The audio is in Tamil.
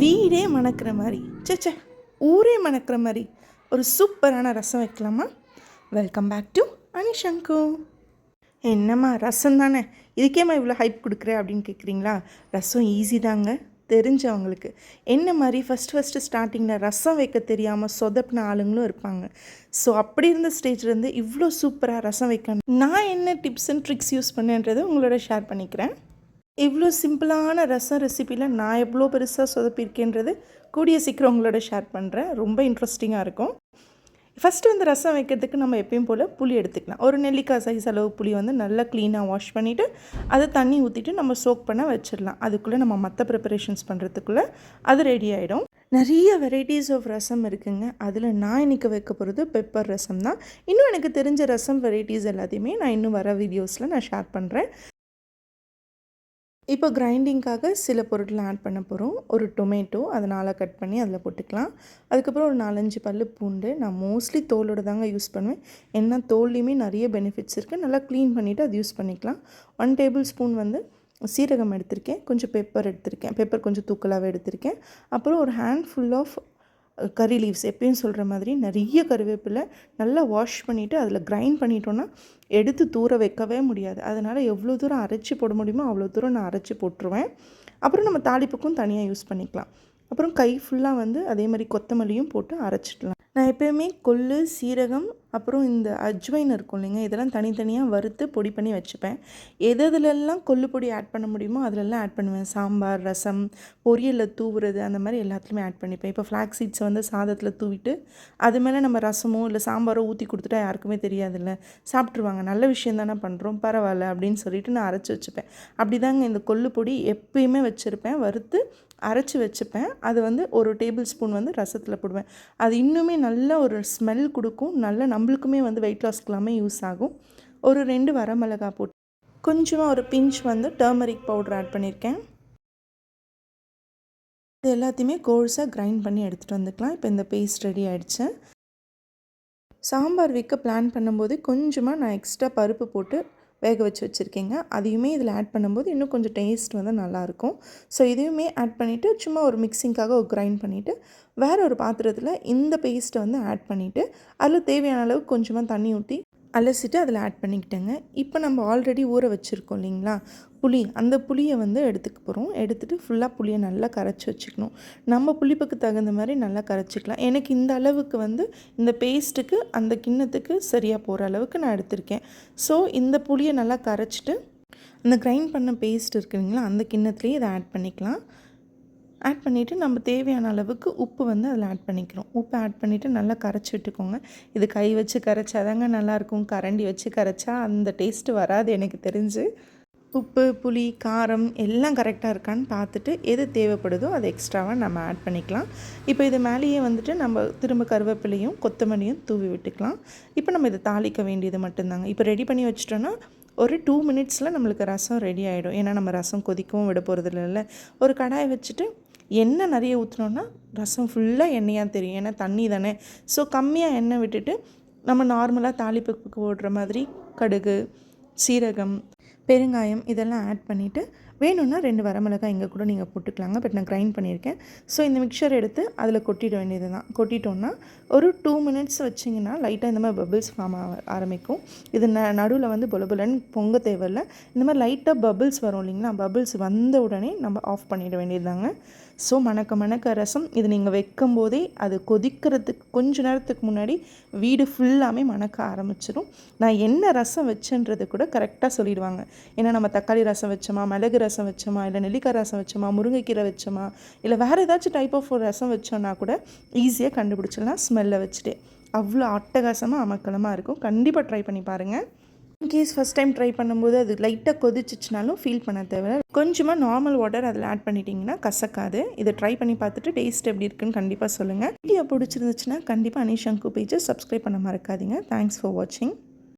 வீடே மணக்கிற மாதிரி. சேச்சே ஊரே மணக்கிற மாதிரி. ஒரு சூப்பரான ரசம் வைக்கலாமா? வெல்கம் பேக் டு அனிஷங்கு. என்னம்மா ரசம் தானே? இதுக்கேம்மா இவ்வளோ ஹைப் கொடுக்குற அப்படின்னு கேட்குறீங்களா ரசம் ஈஸி தாங்க. தெரிஞ்சவங்களுக்கு என்ன மாதிரி ஃபஸ்ட்டு ஃபஸ்ட்டு ஸ்டார்டிங்கில் ரசம் வைக்க தெரியாமல் சொதப்பின ஆளுங்களும் இருப்பாங்க. ஸோ அப்படி இருந்த ஸ்டேஜ்லேருந்து இவ்வளோ சூப்பராக ரசம் வைக்கணும். நான் என்ன டிப்ஸ் அண்ட் ட்ரிக்ஸ் யூஸ் பண்ணேன்றதை உங்களோட ஷேர் பண்ணிக்கிறேன். இவ்வளோ சிம்பிளான ரசம் ரெசிப்பியில் நான் எவ்வளோ பெருசாக சொதப்பியிருக்கேன்றது கூடிய சீக்கிரம் உங்களோட ஷேர் பண்ணுறேன் ரொம்ப இன்ட்ரெஸ்டிங்காக இருக்கும். ஃபஸ்ட்டு வந்து ரசம் வைக்கிறதுக்கு நம்ம எப்பயும் போல் புளி எடுத்துக்கலாம். ஒரு நெல்லிக்காய் சைஸ் அளவு புளி வந்து நல்லா க்ளீனாக வாஷ் பண்ணிவிட்டு அதை தண்ணி ஊற்றிட்டு நம்ம சோக் பண்ண வச்சிடலாம். அதுக்குள்ளே நம்ம மற்ற ப்ரிப்பரேஷன்ஸ் பண்ணுறதுக்குள்ளே அது ரெடி ஆகிடும் நிறைய வெரைட்டிஸ் ஆஃப் ரசம் இருக்குங்க. அதில் நான் இன்றைக்கி வைக்க போகிறது பெப்பர் ரசம் தான். இன்னும் எனக்கு தெரிஞ்ச ரசம் வெரைட்டிஸ் எல்லாத்தையுமே நான் இன்னும் வர வீடியோஸில் நான் ஷேர் பண்ணுறேன் இப்போ கிரைண்டிங்காக சில பொருட்கள் ஆட் பண்ண போகிறோம் ஒரு டொமேட்டோ அதை கட் பண்ணி அதில் போட்டுக்கலாம். அதுக்கப்புறம் ஒரு நாலஞ்சு பல் பூண்டு. நான் மோஸ்ட்லி தோலோடு தாங்க யூஸ் பண்ணுவேன். ஏன்னா தோல்லையுமே நிறைய பெனிஃபிட்ஸ் இருக்குது நல்லா க்ளீன் பண்ணிவிட்டு அது யூஸ் பண்ணிக்கலாம். ஒன் டேபிள் ஸ்பூன் வந்து சீரகம் எடுத்திருக்கேன். கொஞ்சம் பெப்பர் எடுத்திருக்கேன். பெப்பர் கொஞ்சம் தூக்கலாகவே எடுத்திருக்கேன். அப்புறம் ஒரு handful of curry leaves எப்பயும் சொல்கிற மாதிரி நிறைய கருவேப்பிலை நல்லா வாஷ் பண்ணிவிட்டு அதில் கிரைண்ட் பண்ணிட்டோன்னா எடுத்து தூர வைக்கவே முடியாது. அதனால் எவ்வளோ தூரம் அரைச்சி போட முடியுமோ அவ்வளோ தூரம் நான் அரைச்சி போட்டுருவேன். அப்புறம் நம்ம தாளிப்புக்கும் தனியாக யூஸ் பண்ணிக்கலாம். அப்புறம் கை ஃபுல்லாக வந்து அதே மாதிரி கொத்தமல்லியும் போட்டு அரைச்சிடலாம் நான் எப்போயுமே கொள்ளு சீரகம் அப்புறம் இந்த அஜ்வைன் இருக்கும் இல்லைங்க இதெல்லாம் தனித்தனியாக வறுத்து பொடி பண்ணி வச்சுப்பேன். எது எதுலெல்லாம் கொள்ளு பொடி ஆட் பண்ண முடியுமோ அதிலெல்லாம் ஆட் பண்ணுவேன். சாம்பார் ரசம் பொரியலில் தூவுறது அந்த மாதிரி எல்லாத்துலேயுமே ஆட் பண்ணிப்பேன். இப்போ ஃப்ளாக் சீட்ஸ் வந்து சாதத்தில் தூவிட்டு அது மேலே நம்ம ரசமோ இல்லை சாம்பாரோ ஊற்றி கொடுத்துட்டா யாருக்குமே தெரியாதுல்ல. சாப்பிட்ருவாங்க நல்ல விஷயம் தானே பண்ணுறோம் பரவாயில்ல அப்படின்னு சொல்லிட்டு நான் அரைச்சி வச்சுப்பேன். அப்படி தாங்க இந்த கொல்லுப்பொடி பொடி எப்பயுமே வச்சுருப்பேன். வறுத்து அரைச்சி வச்சுப்பேன். அது வந்து ஒரு டேபிள் ஸ்பூன் வந்து ரசத்தில் போடுவேன். அது இன்னுமே நல்ல ஒரு ஸ்மெல் கொடுக்கும். நல்ல நம்மளுக்குமே வந்து வெயிட் லாஸ்க்கெல்லாமே யூஸ் ஆகும். ஒரு ரெண்டு வரமிளகா போட்டு கொஞ்சமாக ஒரு பிஞ்ச் வந்து டர்மரிக் பவுடர் ஆட் பண்ணியிருக்கேன் இது எல்லாத்தையுமே கோர்ஸாக கிரைண்ட் பண்ணி எடுத்துகிட்டு வந்துக்கலாம். இப்போ இந்த பேஸ்ட் ரெடி ஆகிடுச்சு சாம்பார் வைக்க பிளான் பண்ணும்போது கொஞ்சமாக நான் எக்ஸ்ட்ரா பருப்பு போட்டு வேக வச்சு வச்சுருக்கீங்க. அதையுமே இதில் ஆட் பண்ணும்போது இன்னும் கொஞ்சம் டேஸ்ட் வந்து நல்லாயிருக்கும். ஸோ இதையுமே ஆட் பண்ணிவிட்டு சும்மா ஒரு மிக்சிங்காக ஒரு கிரைண்ட் பண்ணிவிட்டு வேறு ஒரு பாத்திரத்தில் இந்த பேஸ்ட்டை வந்து ஆட் பண்ணிவிட்டு அதில் தேவையான அளவுக்கு கொஞ்சமாக தண்ணி ஊற்றி அலசிட்டு அதில் ஆட் பண்ணிக்கிட்டேங்க. இப்போ நம்ம ஆல்ரெடி ஊற வச்சுருக்கோம் இல்லைங்களா? புளி. அந்த புளியை வந்து எடுத்துக்க போகிறோம் எடுத்துகிட்டு ஃபுல்லாக புளியை நல்லா கரைச்சி வச்சுக்கணும். நம்ம புளிப்புக்கு தகுந்த மாதிரி நல்லா கரைச்சிக்கலாம். எனக்கு இந்த அளவுக்கு வந்து இந்த பேஸ்ட்டுக்கு அந்த கிண்ணத்துக்கு சரியாக போகிற அளவுக்கு நான் எடுத்திருக்கேன். ஸோ இந்த புளியை நல்லா கரைச்சிட்டு அந்த கிரைண்ட் பண்ண பேஸ்ட் இருக்குதுங்களா அந்த கிண்ணத்துலேயே இதை ஆட் பண்ணிக்கலாம். ஆட் பண்ணிவிட்டு நம்ம தேவையான அளவுக்கு உப்பு வந்து அதில் ஆட் பண்ணிக்கிறோம். உப்பு ஆட் பண்ணிவிட்டு நல்லா கரைச்சி விட்டுக்கோங்க. இது கை வச்சு கரைச்சாதாங்க நல்லாயிருக்கும் கரண்டி வச்சு கரைச்சா அந்த டேஸ்ட்டு வராது எனக்கு தெரிஞ்சு. உப்பு புளி காரம் எல்லாம் கரெக்டாக இருக்கான்னு பார்த்துட்டு எது தேவைப்படுதோ அது எக்ஸ்ட்ராவாக நம்ம ஆட் பண்ணிக்கலாம். இப்போ இது மேலேயே வந்துட்டு நம்ம திரும்ப கருவேப்பிலையும் கொத்தமல்லியும் தூவி விட்டுக்கலாம். இப்போ நம்ம இதை தாளிக்க வேண்டியது மட்டும்தாங்க. இப்போ ரெடி பண்ணி வச்சிட்டோன்னா ஒரு டூ மினிட்ஸில் நம்மளுக்கு ரசம் ரெடி ஆகிடும் ஏன்னா நம்ம ரசம் கொதிக்கவும் விட போகிறது இல்லைல்ல ஒரு கடாயை வச்சுட்டு எண்ணெய் நிறைய ஊற்றினோன்னா ரசம் ஃபுல்லாக எண்ணெயாக தெரியும். ஏன்னா தண்ணி தானே. ஸோ கம்மியாக எண்ணெய் விட்டுட்டு நம்ம நார்மலாக தாளிப்புக்கு போடுற மாதிரி கடுகு சீரகம் பெருங்காயம் இதெல்லாம் ஆட் பண்ணிவிட்டு வேணும்னா ரெண்டு வரமிளகாய் இங்கே கூட நீங்கள் போட்டுக்கலாங்க. பட் நான் கிரைண்ட் பண்ணியிருக்கேன். ஸோ இந்த மிக்சர் எடுத்து அதில் கொட்டிட வேண்டியது தான் கொட்டிட்டோன்னா ஒரு டூ மினிட்ஸ் வச்சிங்கன்னா லைட்டாக இந்த மாதிரி பபிள்ஸ் ஃபார்ம் ஆக ஆரம்பிக்கும். இது ந நடுவில் வந்து பொலபுலன்னு பொங்க தேவையில்லை. இந்த மாதிரி லைட்டாக பபிள்ஸ் வரும் இல்லைங்களா? பபிள்ஸ் வந்த உடனே நம்ம ஆஃப் பண்ணிட வேண்டியது தாங்க ஸோ மணக்க மணக்க ரசம். இது நீங்கள் வைக்கும் போதே அது கொதிக்கிறதுக்கு கொஞ்ச நேரத்துக்கு முன்னாடி வீடு ஃபுல்லாமே மணக்க ஆரம்பிச்சிடும் நான் என்ன ரசம் வச்சுன்றது கூட கரெக்டாக சொல்லிடுவாங்க. ஏன்னா நம்ம தக்காளி ரசம் வச்சோமா மிளகு ரசம் ரசம் வச்சோமா? இல்லை நெல்லிக்காய் ரசம் வச்சோமா? முருங்கைக்கீரை வச்சோமா? இல்லை வேறு ஏதாச்சும் டைப் ஆஃப் ஒரு ரசம் வச்சோன்னா கூட ஈஸியாக கண்டுபிடிச்சிடலாம். ஸ்மெல்லை வச்சுட்டு. அவ்வளோ அட்டகாசமாக அமக்கலமாக இருக்கும். கண்டிப்பாக ட்ரை பண்ணி பாருங்கள் இன்கேஸ் ஃபஸ்ட் டைம் ட்ரை பண்ணும்போது அது லைட்டாக கொதிச்சிச்சுனாலும் ஃபீல் பண்ண தேவை கொஞ்சமாக நார்மல் வாட்டர் அதில் ஆட் பண்ணிட்டீங்கன்னா கசக்காது. இதை ட்ரை பண்ணி பார்த்துட்டு டேஸ்ட் எப்படி இருக்குன்னு கண்டிப்பாக சொல்லுங்கள் வீடியோ பிடிச்சிருந்துச்சுன்னா கண்டிப்பாக அனிஷங்கு பேஜை சப்ஸ்கிரைப் பண்ண மறக்காதீங்க. தேங்க்ஸ் ஃபார் வாட்சிங்